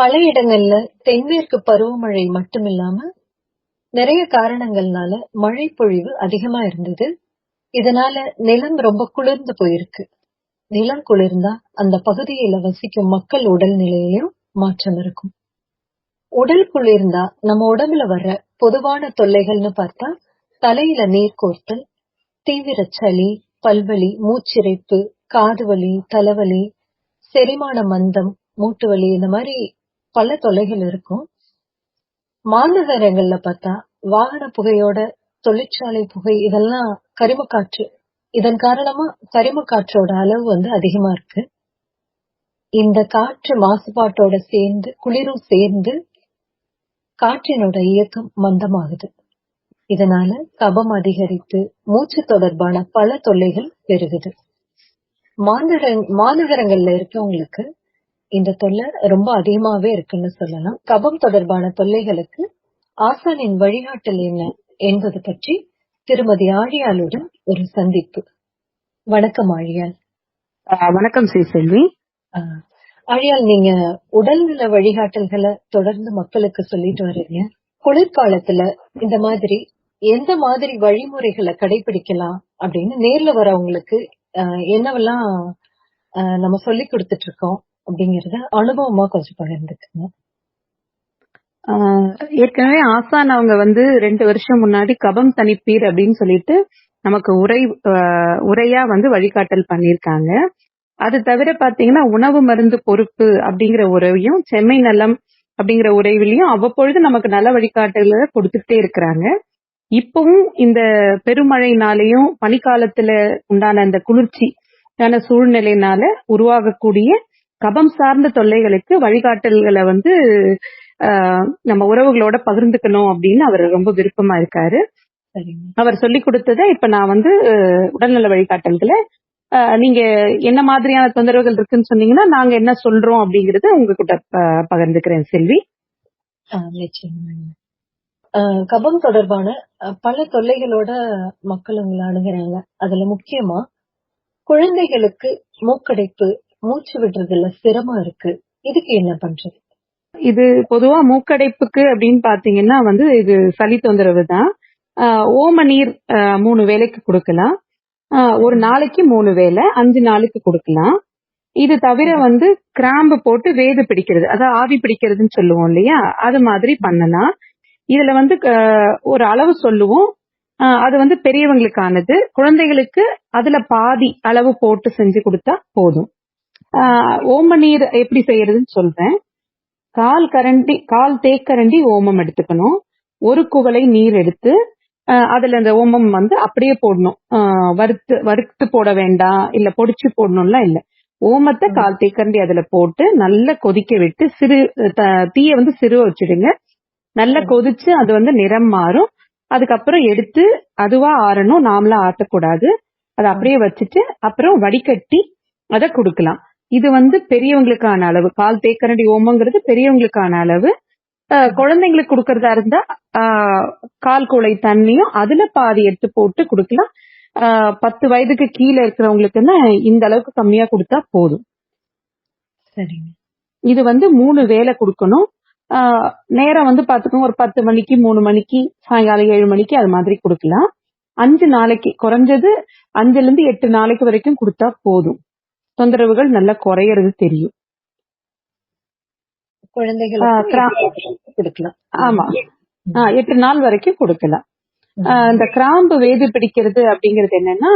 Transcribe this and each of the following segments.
பல இடங்கள்ல தென்மேற்கு பருவமழை மட்டுமில்லாம நிறைய காரணங்கள்னால மழை பொழிவு அதிகமா இருந்தது. இதனால நிலம் ரொம்ப குளிர்ந்து போயிருக்கு. நிலம் குளிர்ந்தா அந்த பகுதியில வசிக்கும் மக்கள் உடல்நிலையிலும் மாற்றம் இருக்கும். உடல் குளிர்ந்தா நம்ம உடம்புல வர்ற பொதுவான தொல்லைகள்னு பார்த்தா தலையில நீர் கோர்த்தல் தீவிர சளி பல்வலி மூச்சிறைப்பு காது வலி தலைவலி செரிமான மந்தம் மூட்டு வலி இந்த மாதிரி பல தொல்லைகள் இருக்கும். மாநகரங்கள்ல பார்த்தா வாகன புகையோட தொழிற்சாலை புகை இதெல்லாம் கரிம காற்று. இதன் காரணமா கரிம காற்றோட அளவு வந்து அதிகமா இருக்கு. இந்த காற்று மாசுபாட்டோட சேர்ந்து குளிரும் சேர்ந்து காற்றினோட இயக்கம் மந்தமாகுது. இதனால கபம் அதிகரித்து மூச்சு தொடர்பான பல தொல்லைகள் பெருகுது. மாநகர மாநகரங்கள்ல இருக்கவங்களுக்கு இந்த தொல்லை ரொம்ப அதிகமாவே இருக்குன்னு சொல்லலாம். கபம் தொடர்பான தொல்லைகளுக்கு ஆசானின் வழிகாட்டல் என்ன என்பது பற்றி திருமதி ஆழியாளுடன் ஒரு சந்திப்பு. வணக்கம் ஆழியால். வணக்கம் ஸ்ரீசெல்வி ஆஹ் ஆழியால் நீங்க உடல்நல வழிகாட்டல்களை தொடர்ந்து மக்களுக்கு சொல்லிட்டு வர்றீங்க. குளிர்காலத்துல இந்த மாதிரி எந்த மாதிரி வழிமுறைகளை கடைபிடிக்கலாம் அப்படின்னு நேர்ல வரவங்களுக்கு என்னவெல்லாம் நம்ம சொல்லி கொடுத்துட்டு இருக்கோம். அப்படிங்கறத அனுபவமா கொஞ்சம் பகிர்ந்துக்குங்க. ஆஹ் ஏற்கனவே ஆசான் அவங்க வந்து ரெண்டு வருஷம் முன்னாடி கபம் தனிப்பீர் அப்படின்னு சொல்லிட்டு நமக்கு உரை ஆஹ் உரையா வந்து வழிகாட்டல் பண்ணிருக்காங்க அது தவிர பாத்தீங்கன்னா உணவு மருந்து பொறுப்பு அப்படிங்கிற உறவையும் செம்மை நலம் அப்படிங்கிற உறவிலையும் அவ்வப்பொழுது நமக்கு நல்ல வழிகாட்டல கொடுத்துட்டே இருக்கிறாங்க. இப்பவும் இந்த பெருமழைனாலையும் பனிக்காலத்துல உண்டான அந்த குளிர்ச்சியான சூழ்நிலையினால உருவாகக்கூடிய கபம் சார்ந்த தொல்லைகளுக்கு வழிகாட்டல்களை வந்து நம்ம உறவுகளோட பகிர்ந்துக்கணும் அப்படின்னு அவர் ரொம்ப விருப்பமா இருக்காரு. அவர் சொல்லி கொடுத்ததை இப்ப நான் வந்து உடல்நல வழிகாட்டல்களை நீங்க என்ன மாதிரியான தொந்தரவுகள் இருக்குன்னு சொன்னீங்கன்னா நாங்க என்ன சொல்றோம் அப்படிங்கறத உங்ககிட்ட பகிர்ந்துக்கிறேன் செல்வி. கபம் தொடர்பான பல தொல்லைகளோட மக்கள் உங்களை அணுகுறாங்க. அதுல முக்கியமா குழந்தைகளுக்கு மூக்கடைப்பு மூச்சு விடுறதுல சிரமம் இருக்கு. இதுக்கு என்ன பண்றது? இது பொதுவா மூக்கடைப்புக்கு அப்படின்னு பாத்தீங்கன்னா வந்து இது சளி தொந்தரவு தான். ஆஹ் ஓம நீர் மூணு வேலைக்கு கொடுக்கலாம். ஆஹ் ஒரு நாளைக்கு மூணு வேளை அஞ்சு நாளுக்கு கொடுக்கலாம். இது தவிர வந்து கிராம்பு போட்டு வேது பிடிக்கிறது அதாவது ஆவி பிடிக்கிறதுன்னு சொல்லுவோம் இல்லையா? அது மாதிரி பண்ணலாம். இதுல வந்து ஒரு அளவு சொல்லுவோம். ஆஹ் அது வந்து பெரியவங்களுக்கானது. குழந்தைகளுக்கு அதுல பாதி அளவு போட்டு செஞ்சு கொடுத்தா போதும். ஆஹ் ஓம நீர் எப்படி செய்யறதுன்னு சொல்றேன். கால் கரண்டி கால் தேக்கரண்டி ஓமம் எடுத்துக்கணும். ஒரு குவளை நீர் எடுத்து அதுல அந்த ஓமம் வந்து அப்படியே போடணும். வறுத்து வறுத்து போட வேண்டாம் இல்ல பொடிச்சு போடணும்லாம் இல்ல. ஓமத்தை கால் தேக்கரண்டி அதுல போட்டு நல்லா கொதிக்க விட்டு சிறு தீய வந்து சிறுவ வச்சிடுங்க. நல்லா கொதிச்சு அது வந்து நிறம் மாறும். அதுக்கப்புறம் எடுத்து அதுவா ஆறணும். நாமளா ஆட்டக்கூடாது அதை அப்படியே வச்சுட்டு அப்புறம் வடிகட்டி அதை கொடுக்கலாம். இது வந்து பெரியவங்களுக்கான அளவு. கால் தேக்கரண்டி ஓமங்கிறது பெரியவங்களுக்கான அளவு. குழந்தைங்களுக்கு கொடுக்கறதா இருந்தா கால் குலை தண்ணியும் அதுல பாதி எடுத்து போட்டு கொடுக்கலாம். பத்து வயதுக்கு கீழே இருக்கிறவங்களுக்குன்னா இந்த அளவுக்கு கம்மியா கொடுத்தா போதும். சரிங்க. இது வந்து மூணு வேளை கொடுக்கணும். நேரம் வந்து பாத்துக்கோங்க ஒரு பத்து மணிக்கு மூணு மணிக்கு சாயங்காலம் ஏழு மணிக்கு அது மாதிரி கொடுக்கலாம். அஞ்சு நாளைக்கு குறைஞ்சது அஞ்சுல இருந்து எட்டு நாளைக்கு வரைக்கும் கொடுத்தா போதும். தொந்தரவுகள் நல்லா குறையறது தெரியும். குழந்தைகளுக்கு ஆமா. எட்டு நாள் வரைக்கும் கொடுக்கலாம். இந்த கிராம்பு வேது பிடிக்கிறது அப்படிங்கிறது என்னன்னா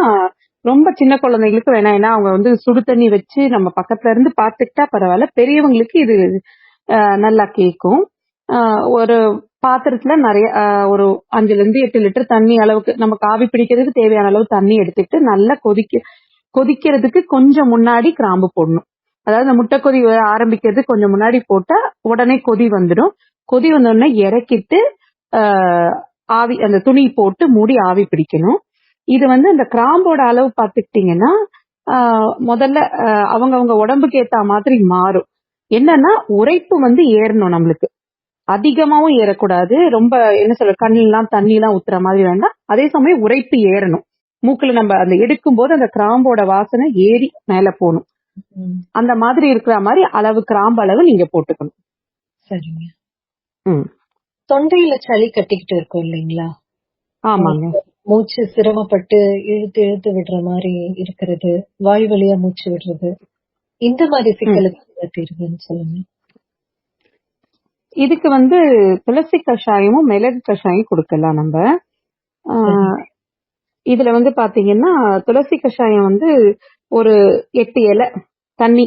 ரொம்ப சின்ன குழந்தைங்களுக்கு வேணாம் ஏன்னா அவங்க வந்து சுடு தண்ணி வச்சு நம்ம பக்கத்துல இருந்து பாத்துக்கிட்டா பரவாயில்ல. பெரியவங்களுக்கு இது நல்லா கேக்கும். ஆஹ் ஒரு பாத்திரத்துல நிறைய ஒரு அஞ்சுல இருந்து எட்டு லிட்டர் தண்ணி அளவுக்கு நமக்கு ஆவி பிடிக்கிறதுக்கு தேவையான அளவு தண்ணி எடுத்துட்டு நல்லா கொதிக்க கொதிக்கிறதுக்கு கொஞ்சம் முன்னாடி கிராம்பு போடணும். அதாவது இந்த முட்டை கொதி ஆரம்பிக்கிறது கொஞ்சம் முன்னாடி போட்டா உடனே கொதி வந்துடும். கொதி வந்த உடனே இறக்கிட்டு ஆஹ் ஆவி அந்த துணி போட்டு மூடி ஆவி பிடிக்கணும். இது வந்து இந்த கிராம்போட அளவு பார்த்துக்கிட்டீங்கன்னா ஆஹ் முதல்ல ஆஹ் அவங்க உடம்புக்கு ஏத்த மாதிரி மாறும். என்னன்னா உரைப்பு வந்து ஏறணும் நம்மளுக்கு. அதிகமாவும் ஏறக்கூடாது. ரொம்ப என்ன சொல்ற கண்ணெல்லாம் தண்ணி எல்லாம் ஊத்துற மாதிரி வேண்டாம். அதே சமயம் உரைப்பு ஏறணும். மூக்குல நம்ம அந்த எடுக்கும் போது அந்த கிராம்போட வாசனை ஏறி மேல போகணும். அந்த மாதிரி இருக்கிற மாதிரி அளவு கிராம்பு அளவு நீங்க போட்டுக்கணும். சரிங்க. ம். தொண்டையில சளி கட்டிக்கிட்டு இருக்கும் இல்லைங்களா? ஆமாங்க. மூச்சு சிரமப்பட்டு இழுத்து இழுத்து விடுற மாதிரி இருக்கிறது வாய் வழியா மூச்சு விடுறது. இந்த மாதிரி சிக்கலுக்கு தீர்வுன்னு சொல்லுங்க. இதுக்கு வந்து துளசி கஷாயமும் மிளகு கஷாயம் கொடுக்கலாம் நம்ம. இதுல வந்து பாத்தீங்கன்னா துளசி கஷாயம் வந்து ஒரு எட்டு இலை தண்ணி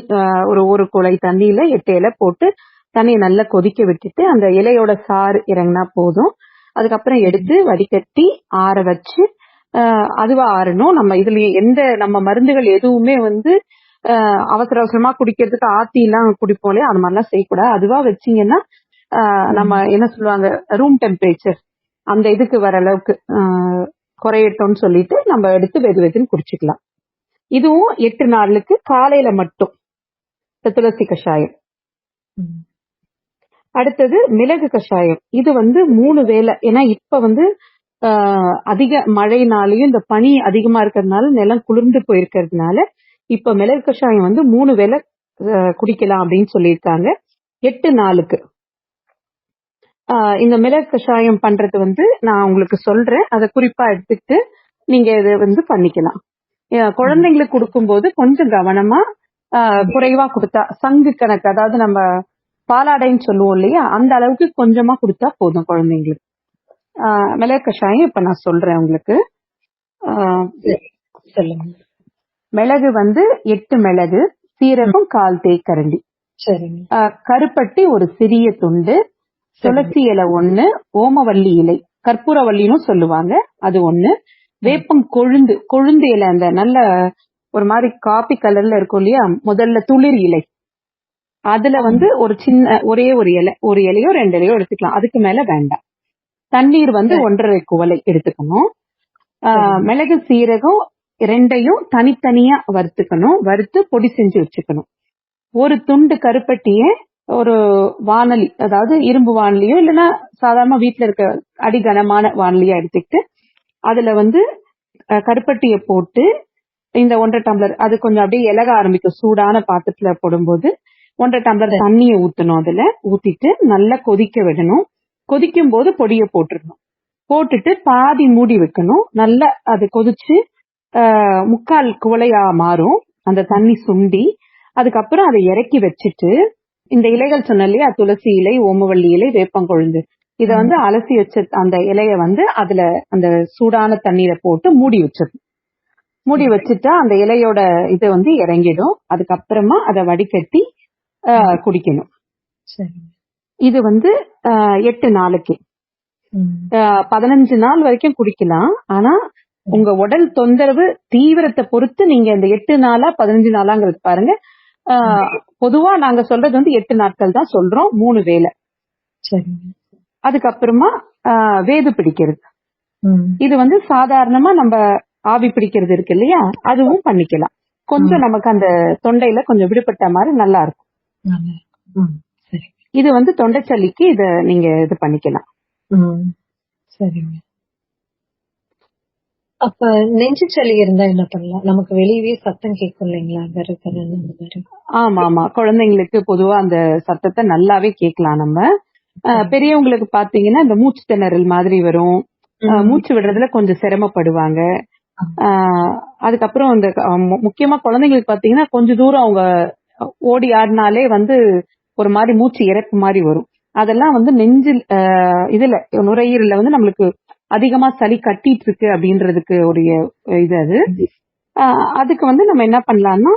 ஒரு ஒரு குலை தண்ணியில எட்டு இலை போட்டு தண்ணியை நல்லா கொதிக்க விட்டுட்டு அந்த இலையோட சாறு இறங்கினா போதும். அதுக்கப்புறம் எடுத்து வடிகட்டி ஆற வச்சு அதுவா ஆறணும். நம்ம இதுல எந்த நம்ம மருந்துகள் எதுவுமே வந்து அவசர அவசரமா குடிக்கிறதுக்கு ஆத்தி எல்லாம் குடிப்போம்லே அது மாதிரிலாம் செய்யக்கூடாது. அதுவா வச்சீங்கன்னா நம்ம என்ன சொல்லுவாங்க ரூம் டெம்பரேச்சர் அந்த இதுக்கு வர அளவுக்கு குறையட்டும்னு சொல்லிட்டு நம்ம எடுத்து வெது வெதுன்னு குடிச்சுக்கலாம். இதுவும் எட்டு நாளுக்கு காலையில மட்டும். இந்த துளசி கஷாயம். அடுத்தது மிளகு கஷாயம். இது வந்து மூணு வேளை. ஏன்னா இப்ப வந்து அதிக மழைனாலையும் இந்த பனி அதிகமா இருக்கிறதுனால நிலம் குளிர்ந்து போயிருக்கிறதுனால இப்ப மிளகு கஷாயம் வந்து மூணு வேளை ஆஹ், குடிக்கலாம் அப்படின்னு சொல்லியிருக்காங்க. எட்டு நாளுக்கு. இந்த மிளகு கஷாயம் பண்றது வந்து நான் உங்களுக்கு சொல்றேன். அதை குறிப்பா எடுத்துக்கிட்டு நீங்க இதை வந்து பண்ணிக்கலாம். குழந்தைங்களுக்கு கொடுக்கும்போது கொஞ்சம் கவனமா குறைவா கொடுத்தா சங்கு கணக்கு அதாவது நம்ம பாலாடைன்னு சொல்லுவோம் இல்லையா? அந்த அளவுக்கு கொஞ்சமா கொடுத்தா போதும் குழந்தைங்களுக்கு. ஆஹ், மிளகு கஷாயம் இப்ப நான் சொல்றேன் உங்களுக்கு. சொல்லுங்க. மிளகு வந்து எட்டு மிளகு சீரகம் கால் தேக்கரண்டி. கருப்பட்டி ஒரு சிறிய துண்டு துளசி இலை ஒண்ணு ஓமவல்லி இலை கற்பூரவல்லின்னு சொல்லுவாங்க அது ஒண்ணு. வேப்பம் கொழுந்து கொழுந்து இலை அந்த நல்ல ஒரு மாதிரி காபி கலர்ல இருக்கும் இல்லையா? முதல்ல துளிர் இலை. அதுல வந்து ஒரு சின்ன ஒரே ஒரு இலை ஒரு இலையோ ரெண்டு இலையோ எடுத்துக்கலாம். அதுக்கு மேல வேண்டாம். தண்ணீர் வந்து ஒன்றரை குவளை எடுத்துக்கணும். மிளகு சீரகம் ரெண்டையும் தனித்தனியா வறுத்துக்கணும். வறுத்து பொடி செஞ்சு வச்சுக்கணும். ஒரு துண்டு கருப்பட்டிய ஒரு வானலி அதாவது இரும்பு வானலியோ இல்லைன்னா சாதாரண வீட்ல இருக்க அடிகனமான வானலியா எடுத்துக்கிட்டு அதுல வந்து கருப்பட்டிய போட்டு இந்த ஒன்றரை டம்ளர் அது கொஞ்சம் அப்படியே இலக ஆரம்பிக்கும். சூடான பாத்திரத்துல போடும்போது ஒன்றரை டம்ளர் தண்ணியை ஊத்தணும் அதுல. ஊத்திட்டு நல்லா கொதிக்க விடணும். கொதிக்கும் போது பொடியை போட்டுடணும் போட்டுட்டு பாதி மூடி வைக்கணும். நல்லா அது கொதிச்சு முக்கால் குவளையா மாறும். அந்த தண்ணி சுண்டி அதுக்கப்புறம் அதை இறக்கி வச்சுட்டு இந்த இலைகள் சொன்ன இல்லையா? துளசி இலை ஓமவல்லி இலை வேப்பங்கொழுந்து. இத வந்து அலசி வச்ச அந்த இலைய வந்து அதுல அந்த சூடான தண்ணீரை போட்டு மூடி வச்சிடணும் மூடி வச்சுட்டா அந்த இலையோட இது வந்து இறங்கிடும். அதுக்கப்புறமா அதை வடிகட்டி குடிக்கணும். இது வந்து எட்டு நாளைக்கு. பதினஞ்சு நாள் வரைக்கும் குடிக்கலாம். ஆனா உங்க உடல் தொந்தரவு தீவிரத்தை பொறுத்து நீங்க இந்த எட்டு நாளா பதினஞ்சு நாளாங்கிறது பாருங்க. பொதுவா நாங்க சொல்றது வந்து எட்டு நாட்கள் தான் சொல்றோம் மூணு சரிங்க. அதுக்கப்புறமா வேது பிடிக்கிறது. இது வந்து சாதாரணமா நம்ம ஆவி பிடிக்கிறது இருக்கு இல்லையா? அதுவும் பண்ணிக்கலாம். கொஞ்சம் நமக்கு அந்த தொண்டையில கொஞ்சம் விடுபட்ட மாதிரி நல்லா இருக்கும். இது வந்து தொண்டைச்சளிக்கு இத நீங்க இது பண்ணிக்கலாம். சரிங்க. அப்ப நெஞ்சு சளி இருந்தா என்ன பண்ணலாம்? நமக்கு வெளியவே சத்தம் கேட்கும் இல்லைங்களா? அந்த ஆமா ஆமா. குழந்தைங்களுக்கு பொதுவா அந்த சத்தத்தை நல்லாவே கேட்கலாம் நம்ம. பெரியவங்களுக்கு பாத்தீங்கன்னா இந்த மூச்சு திணறல் மாதிரி வரும். மூச்சு விடுறதுல கொஞ்சம் சிரமப்படுவாங்க. அதுக்கப்புறம் இந்த மு- முக்கியமா குழந்தைங்களுக்கு பாத்தீங்கன்னா கொஞ்ச தூரம் அவங்க ஓடி ஆடினாலே வந்து ஒரு மாதிரி மூச்சு இறப்பு மாதிரி வரும். அதெல்லாம் வந்து நெஞ்சில் ஆஹ், இதுல நுரையீரல்ல வந்து நம்மளுக்கு அதிகமா சளி கட்டிட்டு இருக்கு அப்படின்றதுக்கு ஒரு இது அது. அதுக்கு வந்து நம்ம என்ன பண்ணலாம்னா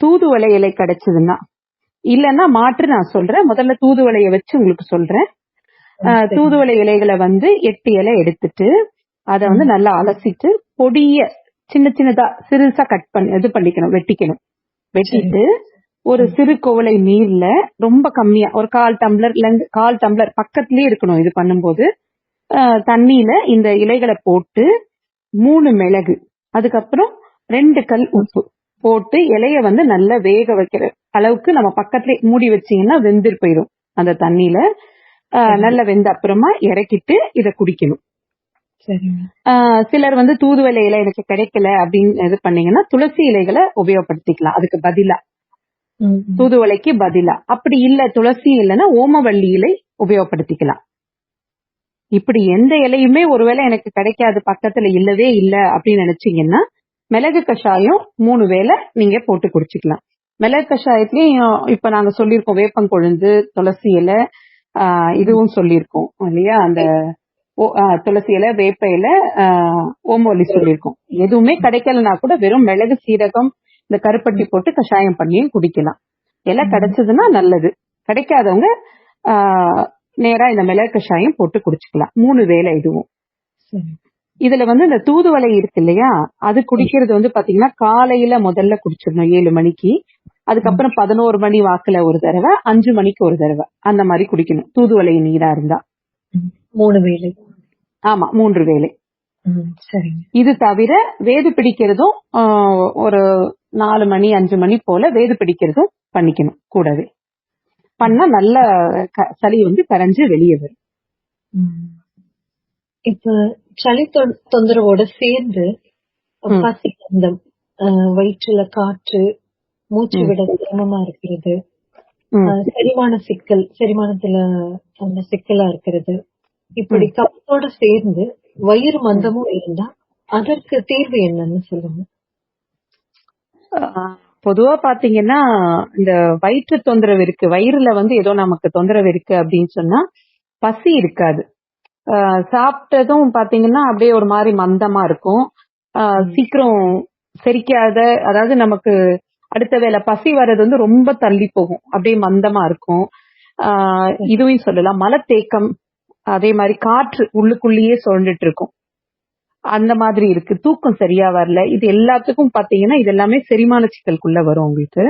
தூதுவளை இலை கிடைச்சதுன்னா இல்லைன்னா மாற்று நான் சொல்றேன். முதல்ல தூதுவளைய வச்சு உங்களுக்கு சொல்றேன். தூதுவளை இலைகளை வந்து எட்டு இலை எடுத்துட்டு அதை வந்து நல்லா அலசிட்டு பொடிய சின்ன சின்னதா சிறுசா கட் பண்ணி இது பண்ணிக்கணும் வெட்டிக்கணும். வெட்டிட்டு ஒரு சிறு குவளை நீர்ல ரொம்ப கம்மியா ஒரு கால் டம்ளர்ல இருந்து கால் டம்ளர் பக்கத்துலயே இருக்கணும் இது பண்ணும்போது. தண்ணியில இந்த இலைகளை போட்டு மூணு மிளகு அதுக்கப்புறம் ரெண்டு கல் உப்பு போட்டு இலைய வந்து நல்லா வேக வைக்கிற அளவுக்கு நம்ம பக்கத்துல மூடி வச்சீங்கன்னா வெந்துரு போயிடும் அந்த தண்ணியில நல்லா வெந்த அப்புறமா இறக்கிட்டு இத குடிக்கணும். சிலர் வந்து தூதுவளை இலை எனக்கு கிடைக்கல அப்படின்னு இது பண்ணீங்கன்னா துளசி இலைகளை உபயோகப்படுத்திக்கலாம். அதுக்கு பதிலா. தூதுவளைக்கு பதிலா. அப்படி இல்ல துளசி இல்லைன்னா ஓமவல்லி இலை உபயோகப்படுத்திக்கலாம். இப்படி எந்த இலையுமே ஒருவேளை எனக்கு கிடைக்காது பக்கத்துல இல்லவே இல்ல அப்படின்னு நினைச்சீங்கன்னா மிளகு கஷாயம் மூணு வேளை நீங்க போட்டு குடிச்சுக்கலாம். மிளகு கஷாயத்திலயும் இப்ப நாங்க சொல்லியிருக்கோம் வேப்பங்கொழுந்து துளசி இலை ஆஹ் இதுவும் சொல்லியிருக்கோம் இல்லையா? அந்த துளசி இலை வேப்ப இலை ஆஹ் ஓமவல்லி சொல்லியிருக்கோம். எதுவுமே கிடைக்கலனா கூட வெறும் மிளகு சீரகம் இந்த கருப்பட்டி போட்டு கஷாயம் பண்ணியும் குடிக்கலாம். இலை கிடைச்சதுன்னா நல்லது. கிடைக்காதவங்க ஆஹ் நேரா இந்த மிளகு கஷாயம் போட்டு குடிச்சுக்கலாம். மூணு வேளை இதுவும். இதுல வந்து இந்த தூதுவளை இருக்கு இல்லையா? அது குடிக்கிறது வந்து பாத்தீங்கன்னா காலையில முதல்ல குடிச்சிடணும் ஏழு மணிக்கு. அதுக்கப்புறம் பதினோரு மணி வாக்குல ஒரு தடவை அஞ்சு மணிக்கு ஒரு தடவை. அந்த மாதிரி குடிக்கணும். தூதுவளை நீரா இருந்தா. மூணு வேலை ஆமா மூன்று சரிங்க. இது தவிர வேது பிடிக்கிறதும் ஒரு நாலு மணி அஞ்சு மணி போல வேது பிடிக்கிறதும் பண்ணிக்கணும் கூடவே. பண்ணா நல்ல சளி வந்து கரைஞ்சு வெளியே வரும். இப்ப சளி தொந்தரவோட சேர்ந்து. பசி அஹ், வயிற்றுல காற்று மூச்சு. விட சிரமமா இருக்கிறது. செரிமான சிக்கல் செரிமானத்துல அந்த சிக்கலா இருக்கிறது. இப்படி கப்பத்தோட சேர்ந்து வயிறு மந்தமும் இருந்தா அதற்கு தீர்வு என்னன்னு சொல்லுங்க. பொதுவா பாத்தீங்கன்னா இந்த வயிற்று தொந்தரவு இருக்கு. வயிறுல வந்து ஏதோ நமக்கு தொந்தரவு இருக்கு அப்படின்னு சொன்னா பசி இருக்காது. ஆஹ் சாப்பிட்டதும் பாத்தீங்கன்னா அப்படியே ஒரு மாதிரி மந்தமா இருக்கும். ஆஹ் சீக்கிரம் செரிக்காத அதாவது நமக்கு அடுத்த வேளை பசி வர்றது வந்து ரொம்ப தள்ளி போகும். அப்படியே மந்தமா இருக்கும். ஆஹ் இதுவும் சொல்லலாம். மலத்தேக்கம் அதே மாதிரி காற்று உள்ளுக்குள்ளேயே சுழண்டுட்டு இருக்கும். அந்த மாதிரி இருக்கு. தூக்கம் சரியா வரல. இது எல்லாத்துக்கும் பாத்தீங்கன்னா இது எல்லாமே செரிமான சிக்கலுக்குள்ள வரும் உங்களுக்கு.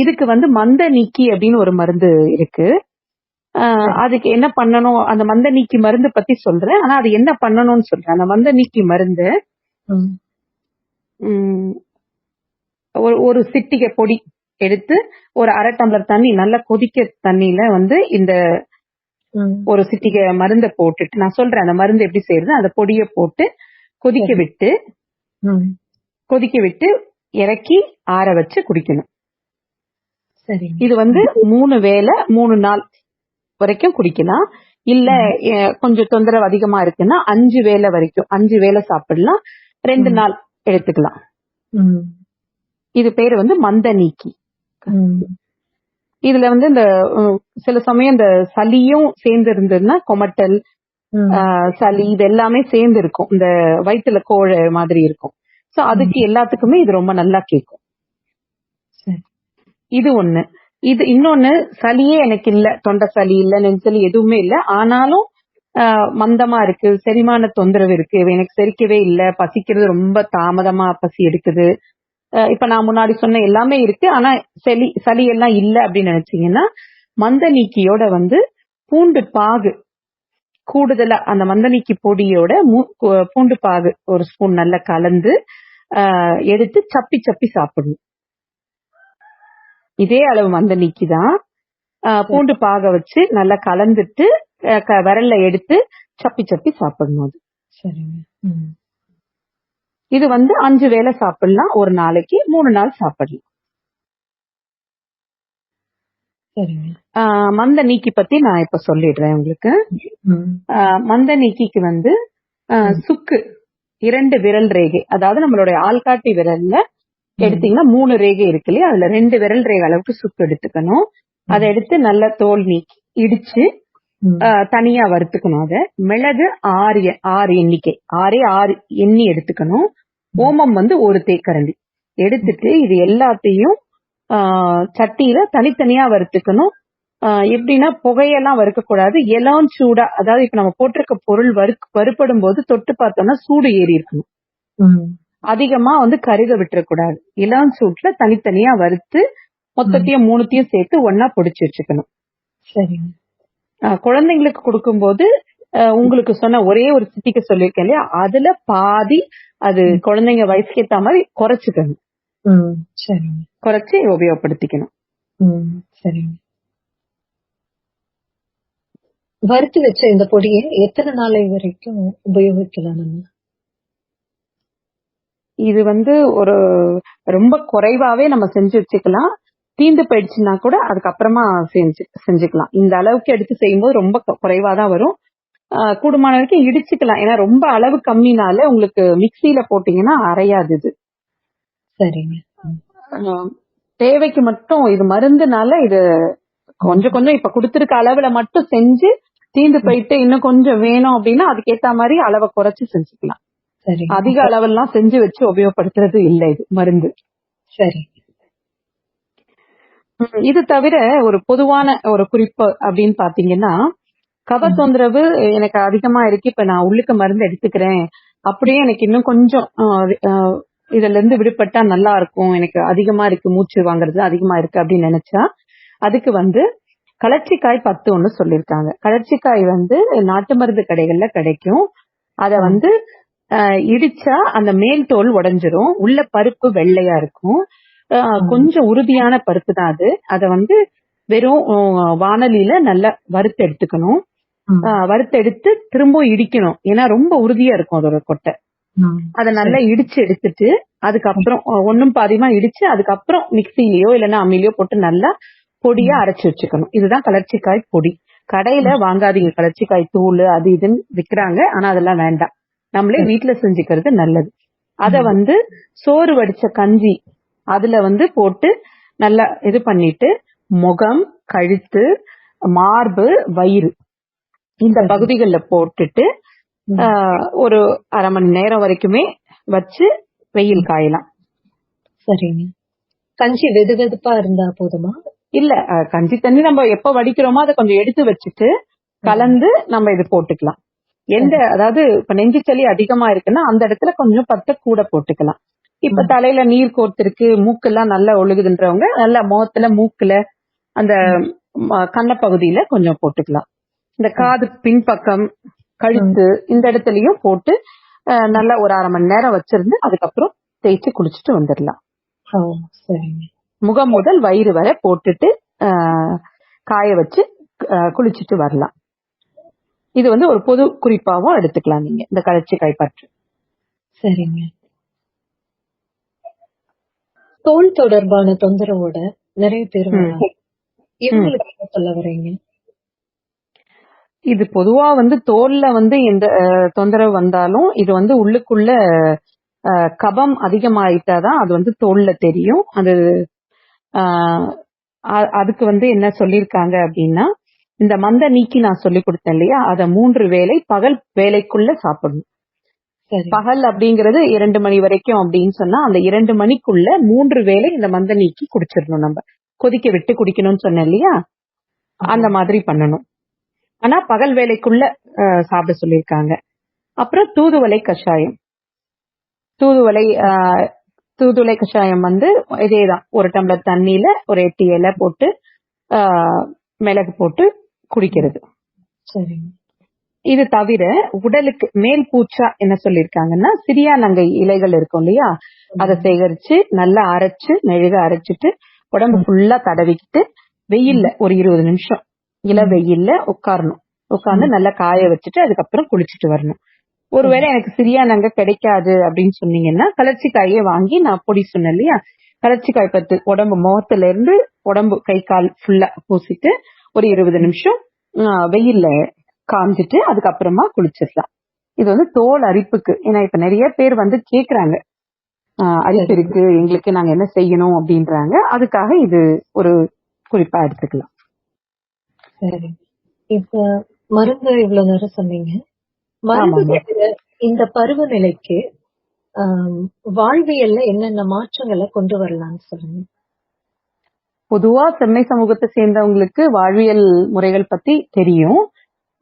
இதுக்கு வந்து மந்த நீக்கி அப்படின்னு ஒரு மருந்து இருக்கு. அதுக்கு என்ன பண்ணணும்? அந்த மந்த நீக்கி மருந்து பத்தி சொல்றேன். ஆனா அது என்ன பண்ணணும்னு சொல்றேன். அந்த மந்த நீக்கி மருந்து ஒரு ஒரு சிட்டிகை பொடி எடுத்து ஒரு அரை டம்ளர் தண்ணி நல்லா கொதிக்க தண்ணியில வந்து இந்த. ஒரு சிட்டிகை மருந்தை போட்டுட்டு நான் சொல்றேன் அந்த மருந்து எப்படி செய்யறது அந்த பொடியை போட்டு கொதிக்க சரி. விட்டு. கொதிக்க விட்டு இறக்கி ஆற வச்சு குடிக்கணும் சரிங்க இது வந்து மூணு வேளை மூணு நாள் வரைக்கும் குடிக்கலாம் இல்ல கொஞ்சம் தொந்தரவு அதிகமா இருக்குன்னா அஞ்சு வேளை வரைக்கும் அஞ்சு வேளை சாப்பிடலாம் ரெண்டு. நாள் எடுத்துக்கலாம். இது பேரு வந்து மந்த நீக்கி. இதுல வந்து இந்த சில சமயம் இந்த சளியும் சேர்ந்து இருந்ததுன்னா கொமட்டல் சளி இது எல்லாமே சேர்ந்து இருக்கும். இந்த வயிற்றுல கோழை மாதிரி இருக்கும். சோ அதுக்கு எல்லாத்துக்குமே இது ரொம்ப நல்லா கேட்கும். சரி. இது ஒண்ணு. இது இன்னொன்னு சளியே எனக்கு இல்ல. தொண்டை சளி இல்ல நெஞ்சலி எதுவுமே இல்ல. ஆனாலும் மந்தமா இருக்கு. செரிமான தொந்தரவு இருக்கு. எனக்கு செரிக்கவே இல்ல. பசிக்கிறது ரொம்ப தாமதமா பசி எடுக்குது. இப்ப நான் முன்னாடி சொன்ன எல்லாமே இருக்கு. ஆனா சளி சளி எல்லாம் இல்ல அப்படின்னு நினைச்சீங்கன்னா மந்த நீக்கியோட வந்து பூண்டு பாகு கூடுதலா அந்த மந்தனிக்கு பொடியோட மூ- பூண்டு பாகு ஒரு ஸ்பூன் நல்லா கலந்து ஆஹ், எடுத்து சப்பி சப்பி சாப்பிடணும். இதே அளவு மந்தனிக்கு தான். ஆஹ், பூண்டு பாக வச்சு நல்லா கலந்துட்டு விரல்ல எடுத்து சப்பி சப்பி சாப்பிடணும் அது. சரிங்க. இது வந்து அஞ்சு வேளை சாப்பிடலாம். ஒரு நாளைக்கு மூணு நாள் சாப்பிடலாம். சரிங்க. மந்த நீக்கி பத்தி நான் இப்ப சொல்லிடுறேன் உங்களுக்கு. மந்த நீக்கிக்கு வந்து சுக்கு இரண்டு விரல் ரேகை. அதாவது நம்மளுடைய ஆள்காட்டி விரல்ல எடுத்தீங்கன்னா மூணு ரேகை இருக்கு இல்லையா? அதுல ரெண்டு விரல் ரேகை அளவுக்கு சுக்கு எடுத்துக்கணும். அதை எடுத்து நல்லா தோல் நீக்கி இடிச்சு தனியா வறுத்துக்கணும் அதை. மிளகு ஆறு ஆறு எண்ணிக்கை. ஆறே ஆறு எண்ணி எடுத்துக்கணும். ஓமம் வந்து ஒரு தேக்கரண்டி. எடுத்துட்டு இது எல்லாத்தையும் சட்டியில தனித்தனியா வறுத்துக்கணும். எப்படின்னா புகையெல்லாம் வறுக்கக்கூடாது. இளம் சூடா அதாவது இப்ப நம்ம போட்டிருக்க பொருள் வறு வறுப்படும் போது தொட்டு பார்த்தோம்னா சூடு ஏறி இருக்கணும். அதிகமா வந்து கருக விட்டுறக்கூடாது. இளம் சூட்ல தனித்தனியா வறுத்து மொத்தத்தையும் மூணுத்தையும் சேர்த்து ஒன்னா பொடிச்சு வச்சுக்கணும். குழந்தைங்களுக்கு கொடுக்கும்போது உங்களுக்கு சொன்ன ஒரே ஒரு சிட்டிக்கு சொல்லியிருக்கேன் இல்லையா? அதுல பாதி அது குழந்தைங்க வயசுக்கு ஏத்த மாதிரி குறைச்சுக்கணும். குறைச்சு உபயோகப்படுத்திக்கணும். சரிங்க. வறுத்து வச்ச இந்த பொடியை எத்தனை நாளை வரைக்கும் உபயோகிக்கலாம் நம்ம? இது வந்து ஒரு ரொம்ப குறைவாவே நம்ம செஞ்சு வச்சுக்கலாம். தீந்து போயிடுச்சுன்னா கூட அதுக்கப்புறமா செஞ்சு செஞ்சுக்கலாம். இந்த அளவுக்கு எடுத்து செய்யும்போது ரொம்ப குறைவா தான் வரும். கூடுமான வரைக்கும் இடிச்சுக்கலாம். ஏன்னா ரொம்ப அளவு கம்மினால உங்களுக்கு மிக்சியில போட்டீங்கன்னா அரையாது இது. சரிங்க. தேவைக்கு மட்டும் இது மருந்துனால இது கொஞ்சம் கொஞ்சம் இப்ப கொடுத்திருக்க அளவுல மட்டும் செஞ்சு தீந்து போயிட்டு இன்னும் கொஞ்சம் வேணும் அப்படின்னா அதுக்கேத்த மாதிரி அளவை குறைச்சு செஞ்சுக்கலாம். சரிங்க அதிக அளவெல்லாம் செஞ்சு வச்சு உபயோகப்படுத்துறது இல்ல இது மருந்து. சரி. இது தவிர ஒரு பொதுவான ஒரு குறிப்பு அப்படின்னு பாத்தீங்கன்னா கப தொந்தரவு எனக்கு அதிகமா இருக்கு. இப்ப நான் உள்ளுக்கு மருந்து எடுத்துக்கிறேன். அப்படியே எனக்கு இன்னும் கொஞ்சம் ஆஹ், ஆஹ், இதுல இருந்து விடுபட்டா நல்லா இருக்கும். எனக்கு அதிகமா இருக்கு. மூச்சு வாங்குறது அதிகமா இருக்கு அப்படின்னு நினைச்சா அதுக்கு வந்து கலர்ச்சிக்காய் பத்து ஒண்ணு சொல்லிருக்காங்க கலர்ச்சிக்காய் வந்து நாட்டு மருந்து கடைகள்ல கிடைக்கும். அத வந்து ஆஹ், இடிச்சா அந்த மேல் தோல் உடைஞ்சிரும். உள்ள பருப்பு வெள்ளையா இருக்கும். ஆஹ், கொஞ்சம் உறுதியான பருப்பு தான் அது. அத வந்து வெறும் வானலியில நல்லா வறுத்து எடுத்துக்கணும். ம். ஆஹ், வறுத்து எடுத்து திரும்ப இடிக்கணும். ஏன்னா ரொம்ப உறுதியா இருக்கும் அதோட கொட்டை. அத நல்லா இடிச்சு எடுத்துட்டு அதுக்கப்புறம் அஹ், ஒண்ணும் பாதியமா இடிச்சு அதுக்கப்புறம் மிக்சிலயோ இல்லைன்னா அம்மிலயோ போட்டு நல்லா பொடியா அரைச்சு வச்சுக்கணும். இதுதான் கலர்ச்சிக்காய் பொடி. கடையில வாங்காதீங்க. கலர்ச்சிக்காய் தூள் அது இதுன்னு விக்கிறாங்க. ஆனா அதெல்லாம் வேண்டாம். நம்மளே வீட்டுல செஞ்சுக்கிறது நல்லது. அத வந்து சோறு வடிச்ச கஞ்சி அதுல வந்து போட்டு நல்லா இது பண்ணிட்டு முகம் கழுத்து மார்பு வயிறு. இந்த பகுதிகள்ல போட்டுட்டு ஒரு அரை மணி நேரம் வரைக்குமே வச்சு வெயில் காயலாம். சரிங்க. கஞ்சி வெது வெதுப்பா இருந்தா போதுமா? இல்ல கஞ்சி தண்ணி நம்ம எப்ப வடிக்கிறோமோ அதை கொஞ்சம் எடுத்து வச்சுட்டு கலந்து நம்ம இது போட்டுக்கலாம். எந்த அதாவது இப்ப நெஞ்சு சளி அதிகமா இருக்குன்னா அந்த இடத்துல கொஞ்சம் பத்த கூட போட்டுக்கலாம். இப்ப தலையில நீர் கோர்த்திருக்கு மூக்கெல்லாம் நல்லா ஒழுகுதுன்றவங்க நல்லா முகத்துல மூக்குல அந்த ம- கன்னப்பகுதியில கொஞ்சம் போட்டுக்கலாம். இந்த காது பின்பக்கம் கழுத்து இந்த இடத்துலயும் போட்டு நல்லா ஒரு அரை மணி நேரம் வச்சிருந்து அதுக்கப்புறம் தேய்ச்சி குளிச்சுட்டு வந்துடலாம். முகம் முதல் வயிறு வரை போட்டுட்டு காய வச்சு குளிச்சுட்டு வரலாம். இது வந்து ஒரு பொது குறிப்பாவும் எடுத்துக்கலாம் நீங்க இந்த கலர்ச்சிக்காய் பற்று சரிங்க. தோல் தொடர்பான தொந்தரவோட நிறைய பேர் இவங்களுக்கு சொல்ல வரீங்க? இது பொதுவா வந்து தோல்ல வந்து எந்த தொந்தரவு வந்தாலும் இது வந்து உள்ளுக்குள்ள ஆஹ், கபம் அதிகமாயிட்டாதான் அது வந்து தோல்ல தெரியும். அது ஆஹ், அ- அதுக்கு வந்து என்ன சொல்லிருக்காங்க அப்படின்னா இந்த மந்த நீக்கி நான் சொல்லி கொடுத்தேன் இல்லையா? அத மூன்று வேளை பகல் வேலைக்குள்ள சாப்பிடணும். சரி. பகல் அப்படிங்கறது இரண்டு மணி வரைக்கும் அப்படின்னு சொன்னா அந்த இரண்டு மணிக்குள்ள மூன்று வேளை இந்த மந்த நீக்கி குடிச்சிடணும் நம்ம. கொதிக்க விட்டு குடிக்கணும்னு சொன்னேன் இல்லையா? அந்த மாதிரி பண்ணணும். ஆனா பகல் வேலைக்குள்ள சாப்பிட சொல்லியிருக்காங்க. அப்புறம் தூதுவளை கஷாயம். தூதுவளை அஹ், தூதுவளை கஷாயம் வந்து இதேதான். ஒரு டம்ளர் தண்ணியில ஒரு எட்டு இலை போட்டு மிளகு போட்டு குடிக்கிறது. சரிங்க இது தவிர உடலுக்கு மேல் பூச்சா என்ன சொல்லிருக்காங்கன்னா சிரியா நங்கை இலைகள் இருக்கும் இல்லையா? அதை சேகரிச்சு நல்லா அரைச்சு மெழுக அரைச்சிட்டு உடம்பு ஃபுல்லா தடவிக்கிட்டு வெயில்ல ஒரு இருபது நிமிஷம் இள வெயில்ல உட்காரணும். உட்கார்ந்து நல்லா காய வச்சுட்டு அதுக்கப்புறம் குளிச்சுட்டு வரணும். ஒருவேளை எனக்கு சிரியா நங்கை கிடைக்காது அப்படின்னு சொன்னீங்கன்னா கலர்ச்சிக்காயே வாங்கி நான் பொடி சொன்னேன் இல்லையா? கலர்ச்சிக்காய் பத்து உடம்பு முகத்துல இருந்து உடம்பு கை கால் ஃபுல்லா பூசிட்டு ஒரு இருபது நிமிஷம் வெயில்ல காஞ்சிட்டு அதுக்கப்புறமா குளிச்சிடலாம். இது வந்து தோல் அரிப்புக்கு ஏன்னா இப்ப நிறைய பேர் வந்து கேக்குறாங்க. அரிப்பு இருக்கு எங்களுக்கு நாங்க என்ன செய்யணும் அப்படின்றாங்க. அதுக்காக இது ஒரு குறிப்பா எடுத்துக்கலாம். சரி. இப்ப மருந்து இவ்வளவு நேரம் சொன்னீங்க. மருந்து ஆமாங்க. தவிர இந்த பருவநிலைக்கு ஆம், வாழ்வியல்ல என்னென்ன மாற்றங்களை கொண்டு வரலாம்னு சொல்லுங்க. பொதுவா செம்மை சமூகத்தை சேர்ந்தவங்களுக்கு வாழ்வியல் முறைகள் பத்தி தெரியும்.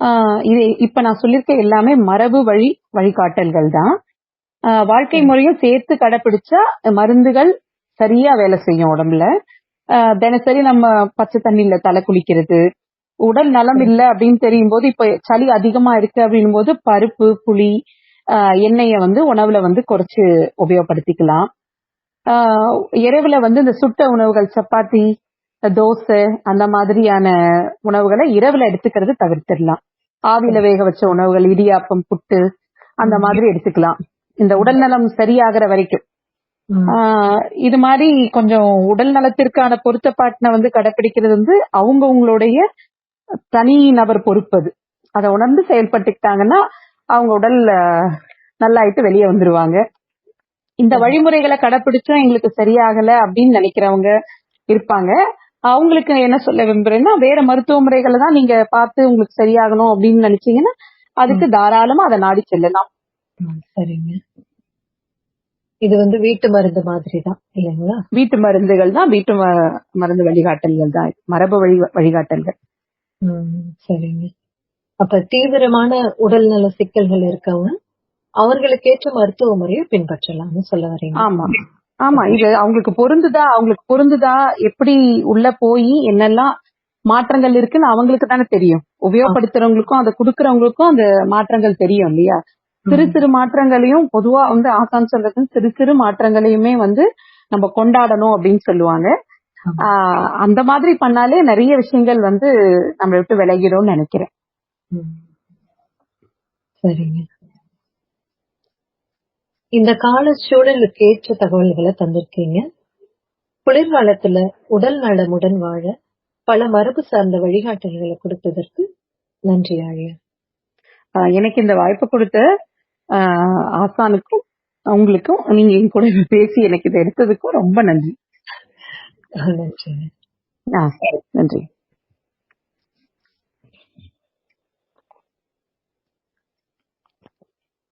ஆஹ் இது இப்ப நான் சொல்லியிருக்க எல்லாமே மரபு வழி வழிகாட்டல்கள் தான். ஆஹ் வாழ்க்கை முறையும் சேர்த்து கடைபிடிச்சா மருந்துகள் சரியா வேலை செய்யும் உடம்புல. ஆஹ் தினசரி நம்ம பச்சை தண்ணியில தலை குளிக்கிறது உடல் நலம் இல்ல அப்படின்னு தெரியும் போது இப்ப சளி அதிகமா இருக்கு அப்படின்னும் போது பருப்பு புளி எண்ணெய வந்து உணவுல வந்து குறைச்சு உபயோகப்படுத்திக்கலாம். இரவுல வந்து இந்த சுட்ட உணவுகள் சப்பாத்தி தோசை அந்த மாதிரியான உணவுகளை இரவுல எடுத்துக்கிறது தவிர்த்திடலாம். ஆவியில வேக வச்ச உணவுகள் இடியாப்பம் புட்டு அந்த மாதிரி எடுத்துக்கலாம். இந்த உடல் நலம் சரியாகிற வரைக்கும். இது மாதிரி கொஞ்சம் உடல் நலத்திற்கான பொருத்தப்பாட்டினை வந்து கடைபிடிக்கிறது வந்து அவங்கவுங்களுடைய தனி நபர் பொறுப்பு அது உணர்ந்து செயல்பட்டுக்கிட்டாங்கன்னா அவங்க உடல் நல்லாயிட்டு வெளியே வந்துருவாங்க. இந்த வழிமுறைகளை கடைபிடிச்சும் எங்களுக்கு சரியாகல அப்படின்னு நினைக்கிறவங்க இருப்பாங்க. அவங்களுக்கு என்ன சொல்ல விரும்புறேன்னா வேற மருத்துவ முறைகளை தான் நீங்க பார்த்து உங்களுக்கு சரியாகணும் அப்படின்னு நினைச்சீங்கன்னா அதுக்கு தாராளமா அதை நாடி செல்லலாம். சரிங்க. இது வந்து வீட்டு மருந்து மாதிரி தான் இல்லைங்களா? வீட்டு மருந்துகள் தான் வீட்டு மருந்து வழிகாட்டல்கள் தான். மரபு வழி வழிகாட்டல்கள். சரிங்க. அப்ப தீவிரமான உடல்நல சிக்கல்கள் இருக்கவங்க அவர்களுக்கு ஏற்ற மருத்துவ முறையை பின்பற்றலாம்னு சொல்ல வரீங்க. ஆமா. ஆமா இது அவங்களுக்கு பொருந்துதா அவங்களுக்கு பொருந்துதா எப்படி உள்ள போய் என்னெல்லாம் மாற்றங்கள் இருக்குன்னு அவங்களுக்கு தானே தெரியும். உபயோகப்படுத்துறவங்களுக்கும் அதை குடுக்கறவங்களுக்கும் அந்த மாற்றங்கள் தெரியும் இல்லையா? சிறு சிறு மாற்றங்களையும் பொதுவா வந்து ஆசான் சொல்றது சிறு சிறு மாற்றங்களையுமே வந்து நம்ம கொண்டாடணும் அப்படின்னு சொல்லுவாங்க. அந்த மாதிரி பண்ணாலே நிறைய விஷயங்கள் வந்து நம்ம விட்டு விலகிடும்னு நினைக்கிறேன். சரிங்க. இந்த கால சூழலுக்கு ஏற்ற தகவல்களை தந்திருக்கீங்க. குளிர்காலத்துல உடல் நலமுடன் வாழ பல மரபு சார்ந்த வழிகாட்டல்களை கொடுத்ததற்கு நன்றி ஆழியா. எனக்கு இந்த வாய்ப்பு கொடுத்த ஆஹ் ஆசானுக்கும் உங்களுக்கும் நீங்க என் கூட பேசி எனக்கு இதை எடுத்ததுக்கும் ரொம்ப நன்றி. Lynching. Ah, lynching.